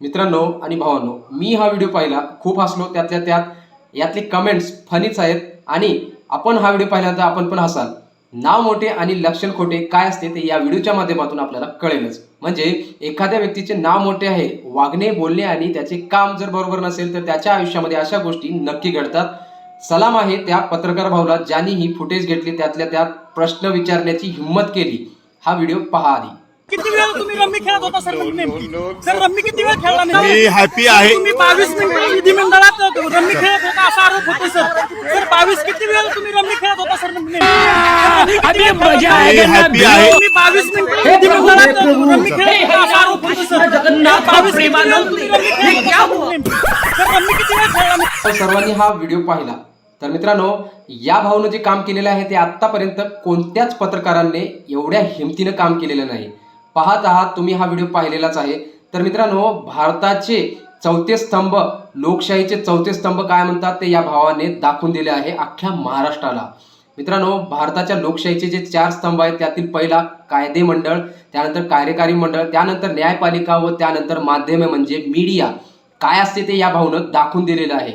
मित्रांनो आणि भावांनो मी हा व्हिडिओ पाहिला खूप हसलो त्यातल्या त्यात यातले कमेंट्स फनीच आहेत आणि आपण हा व्हिडिओ पाहिल्यानंतर आपण पण हसाल. नाव मोठे आणि लक्षण खोटे काय असते ते या व्हिडिओच्या माध्यमातून आपल्याला कळेलच. म्हणजे एखाद्या व्यक्तीचे नाव मोठे आहे वागणे बोलणे आणि त्याचे काम जर बरोबर नसेल तर त्याच्या आयुष्यामध्ये अशा गोष्टी नक्की घडतात. सलाम आहे त्या पत्रकार भाऊला ज्यांनी ही फुटेज घेतली त्यातल्या त्यात प्रश्न विचारण्याची हिंमत केली. हा व्हिडिओ पहा आधी. किती वेळ तुम्ही रम्मी खेळत होता सर नेमकी? सर रम्मी किती वेळ खेळला मी happy आहे. तुम्ही बावीस मिनिटं विधिमंडळात रम्मी खेळत होता असा आरोप होतो सर. सर बावीस किती वेळ तुम्ही रम्मी खेळत होता सर नेमकी? मी happy आहे. तुम्ही बावीस मिनिटं विधिमंडळात रम्मी खेळत होता असा आरोप होतो सर. बावीस? सर रम्मी किती वेळ खेळला तर सर्वांनी हा व्हिडिओ पाहिला. तर मित्रांनो या भाऊनं जे काम केलेलं आहे ते आत्तापर्यंत कोणत्याच पत्रकारांनी एवढ्या हिमतीनं काम केलेलं नाही. पाहत आहात तुम्ही हा व्हिडिओ पाहिलेलाच आहे. तर मित्रांनो भारताचे चौथे स्तंभ लोकशाहीचे चौथे स्तंभ काय म्हणतात ते या भावाने दाखवून दिले आहे अख्ख्या महाराष्ट्राला. मित्रांनो भारताच्या लोकशाहीचे जे चार स्तंभ आहेत त्यातील पहिला कायदे मंडळ त्यानंतर कार्यकारी मंडळ त्यानंतर न्यायपालिका व त्यानंतर माध्यमे म्हणजे मीडिया. काय असते ते या भावनं दाखवून दिलेलं आहे.